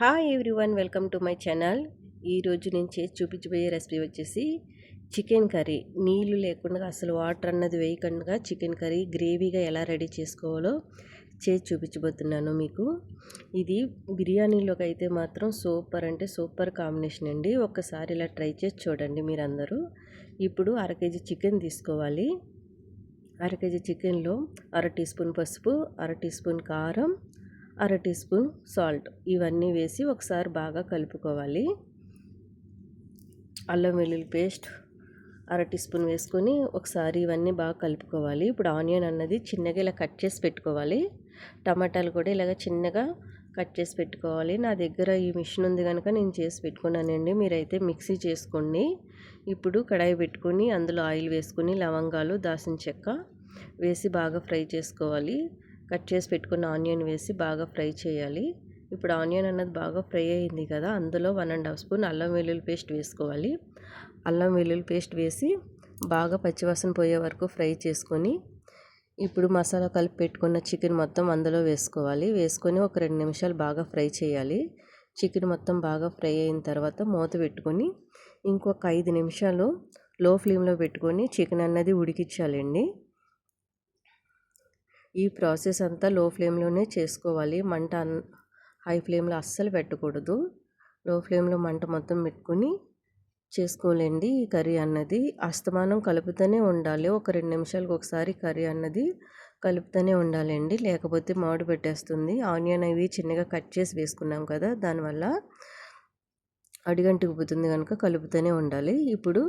Hi everyone welcome to my channel ఈరోజు నేను చేసి చూపించబోయే రెసిపీ వచ్చేసి చికెన్ కర్రీ నీళ్ళు లేకుండా అసలు వాటర్ అన్నది వేయకుండా చికెన్ కర్రీ గ్రేవీగా ఎలా రెడీ చేసుకోవాలో చేసి చూపించబోతున్నాను మీకు. ఇది బిర్యానీలోకి అయితే మాత్రం సూపర్ అంటే సూపర్ కాంబినేషన్ అండి. ఒక్కసారి ఇలా ట్రై చేసి చూడండి మీరందరూ. ఇప్పుడు అర కేజీ చికెన్ తీసుకోవాలి. అర కేజీ చికెన్లో అర టీ స్పూన్ పసుపు అర టీ స్పూన్ కారం అర టీ స్పూన్ సాల్ట్ ఇవన్నీ వేసి ఒకసారి బాగా కలుపుకోవాలి. అల్లం వెల్లుల్లి పేస్ట్ అర టీ స్పూన్ వేసుకొని ఒకసారి ఇవన్నీ బాగా కలుపుకోవాలి. ఇప్పుడు ఆనియన్ అన్నది చిన్నగా ఇలా కట్ చేసి పెట్టుకోవాలి. టమాటాలు కూడా ఇలాగ చిన్నగా కట్ చేసి పెట్టుకోవాలి. నా దగ్గర ఈ మిషన్ ఉంది కనుక నేను చేసి పెట్టుకున్నానండి. మీరైతే మిక్సీ చేసుకోండి. ఇప్పుడు కడాయి పెట్టుకొని అందులో ఆయిల్ వేసుకొని లవంగాలు దాసిన చెక్క వేసి బాగా ఫ్రై చేసుకోవాలి. కట్ చేసి పెట్టుకున్న ఆనియన్ వేసి బాగా ఫ్రై చేయాలి. ఇప్పుడు ఆనియన్ అన్నది బాగా ఫ్రై అయింది కదా అందులో వన్ అండ్ హాఫ్ స్పూన్ అల్లం వెల్లుల్లి పేస్ట్ వేసుకోవాలి. అల్లం వెల్లుల్లి పేస్ట్ వేసి బాగా పచ్చివాసన పోయే వరకు ఫ్రై చేసుకొని ఇప్పుడు మసాలా కలిపి పెట్టుకున్న చికెన్ మొత్తం అందులో వేసుకోవాలి. వేసుకొని ఒక రెండు నిమిషాలు బాగా ఫ్రై చేయాలి. చికెన్ మొత్తం బాగా ఫ్రై అయిన తర్వాత మూత పెట్టుకొని ఇంకొక ఐదు నిమిషాలు లో ఫ్లేమ్లో పెట్టుకొని చికెన్ అన్నది ఉడికించాలండి. ఈ ప్రాసెస్ అంతా లో ఫ్లేమ్లోనే చేసుకోవాలి. మంట హై ఫ్లేమ్లో అస్సలు పెట్టకూడదు. లో ఫ్లేమ్లో మంట మొత్తం పెట్టుకుని చేసుకోలేండి ఈ కర్రీ అన్నది. అస్తమానం కలుపుతూనే ఉండాలి. ఒక రెండు నిమిషాలకు ఒకసారి కర్రీ అన్నది కలుపుతూనే ఉండాలండి. లేకపోతే మామిడి పెట్టేస్తుంది. ఆనియన్ అవి చిన్నగా కట్ చేసి వేసుకున్నాం కదా దానివల్ల అడిగంటికిపోతుంది కనుక కలుపుతూనే ఉండాలి. ఇప్పుడు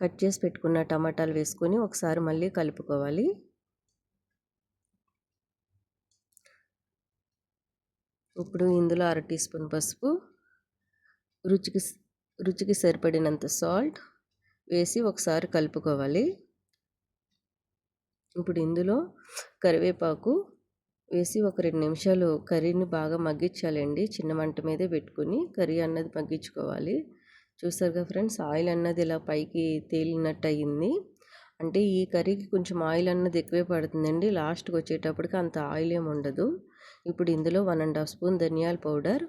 కట్ చేసి పెట్టుకున్న టమాటాలు వేసుకొని ఒకసారి మళ్ళీ కలుపుకోవాలి. ఇప్పుడు ఇందులో అర టీ స్పూన్ పసుపు రుచికి రుచికి సరిపడినంత సాల్ట్ వేసి ఒకసారి కలుపుకోవాలి. ఇప్పుడు ఇందులో కరివేపాకు వేసి ఒక రెండు నిమిషాలు కర్రీని బాగా మగ్గించాలండి. చిన్న మంట మీదే పెట్టుకుని కర్రీ అన్నది మగ్గించుకోవాలి. చూసారుగా ఫ్రెండ్స్ ఆయిల్ అన్నది ఇలా పైకి తేలినట్టు అయింది అంటే ఈ కర్రీకి కొంచెం ఆయిల్ అన్నది ఎక్కువే పడుతుందండి. లాస్ట్కి వచ్చేటప్పటికి అంత ఆయిల్ ఏమి ఉండదు. ఇప్పుడు ఇందులో వన్ అండ్ హాఫ్ స్పూన్ ధనియాల పౌడర్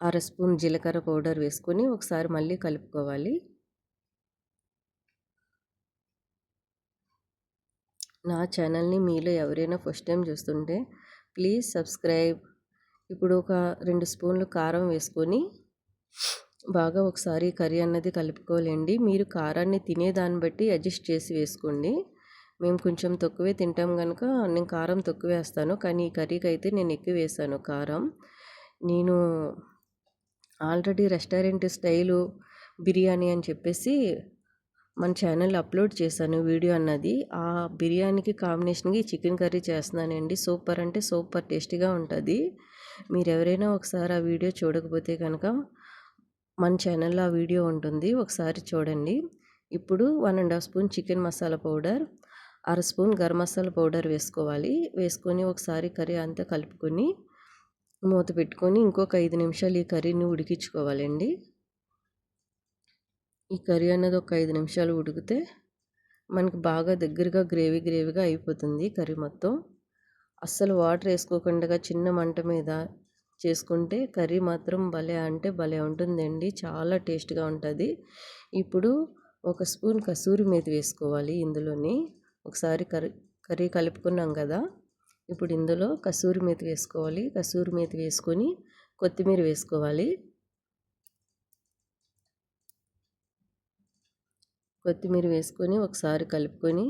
అర స్పూన్ జీలకర్ర పౌడర్ వేసుకొని ఒకసారి మళ్ళీ కలుపుకోవాలి. నా ఛానల్ని మీలో ఎవరైనా ఫస్ట్ టైం చూస్తుంటే ప్లీజ్ సబ్స్క్రైబ్. ఇప్పుడు ఒక రెండు స్పూన్లు కారం వేసుకొని బాగా ఒకసారి కర్రీ అన్నది కలుపుకోవాలండి. మీరు కారాన్ని తినేదాన్ని బట్టి అడ్జస్ట్ చేసి వేసుకోండి. మేము కొంచెం తక్కువే తింటాం కనుక నేను కారం తక్కువ వేస్తాను. కానీ ఈ కర్రీకి అయితే నేను ఎక్కువ వేసాను కారం. నేను ఆల్రెడీ రెస్టారెంట్ స్టైలు బిర్యానీ అని చెప్పేసి మన ఛానల్ అప్లోడ్ చేశాను వీడియో అన్నది. ఆ బిర్యానీకి కాంబినేషన్కి చికెన్ కర్రీ చేస్తున్నానండి. సూపర్ అంటే సూపర్ టేస్టీగా ఉంటుంది. మీరు ఎవరైనా ఒకసారి ఆ వీడియో చూడకపోతే కనుక మన ఛానల్లో ఆ వీడియో ఉంటుంది. ఒకసారి చూడండి. ఇప్పుడు one and half spoon chicken masala powder అర స్పూన్ గరం మసాలా పౌడర్ వేసుకోవాలి. వేసుకొని ఒకసారి కర్రీ అంతా కలుపుకొని మూత పెట్టుకొని ఇంకొక ఐదు నిమిషాలు ఈ కర్రీని ఉడికించుకోవాలండి. ఈ కర్రీ అన్నది ఒక ఐదు నిమిషాలు ఉడికితే మనకి బాగా దగ్గరగా గ్రేవీ గ్రేవీగా అయిపోతుంది కర్రీ మొత్తం. అస్సలు వాటర్ వేసుకోకుండా చిన్న మంట మీద చేసుకుంటే కర్రీ మాత్రం భలే అంటే భలే ఉంటుందండి. చాలా టేస్ట్గా ఉంటుంది. ఇప్పుడు ఒక స్పూన్ కసూరి మేతి వేసుకోవాలి ఇందులోని. ఒకసారి కర్రీ కర్రీ కలుపుకున్నాం కదా. ఇప్పుడు ఇందులో కసూరి మేతి వేసుకోవాలి. కసూరి మేతి వేసుకొని కొత్తిమీర వేసుకోవాలి. కొత్తిమీర వేసుకొని ఒకసారి కలుపుకొని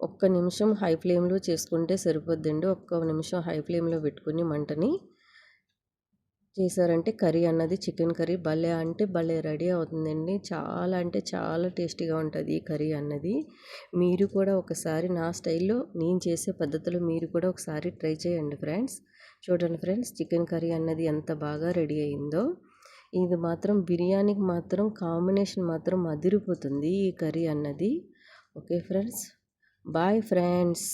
ఒక్క నిమిషం హై ఫ్లేమ్లో చేసుకుంటే సరిపోద్దండి. ఒక్క నిమిషం హై ఫ్లేమ్లో పెట్టుకుని మంటని చేశారంటే కర్రీ అన్నది చికెన్ కర్రీ భలే అంటే భలే రెడీ అవుతుందండి. చాలా అంటే చాలా టేస్టీగా ఉంటుంది ఈ కర్రీ అన్నది. మీరు కూడా ఒకసారి నా స్టైల్లో నేను చేసే పద్ధతిలో మీరు కూడా ఒకసారి ట్రై చేయండి ఫ్రెండ్స్. చూడండి ఫ్రెండ్స్ చికెన్ కర్రీ అన్నది ఎంత బాగా రెడీ అయిందో. ఇది మాత్రం బిర్యానీకి మాత్రం కాంబినేషన్ మాత్రం అదిరిపోతుంది ఈ కర్రీ అన్నది. Okay friends bye friends.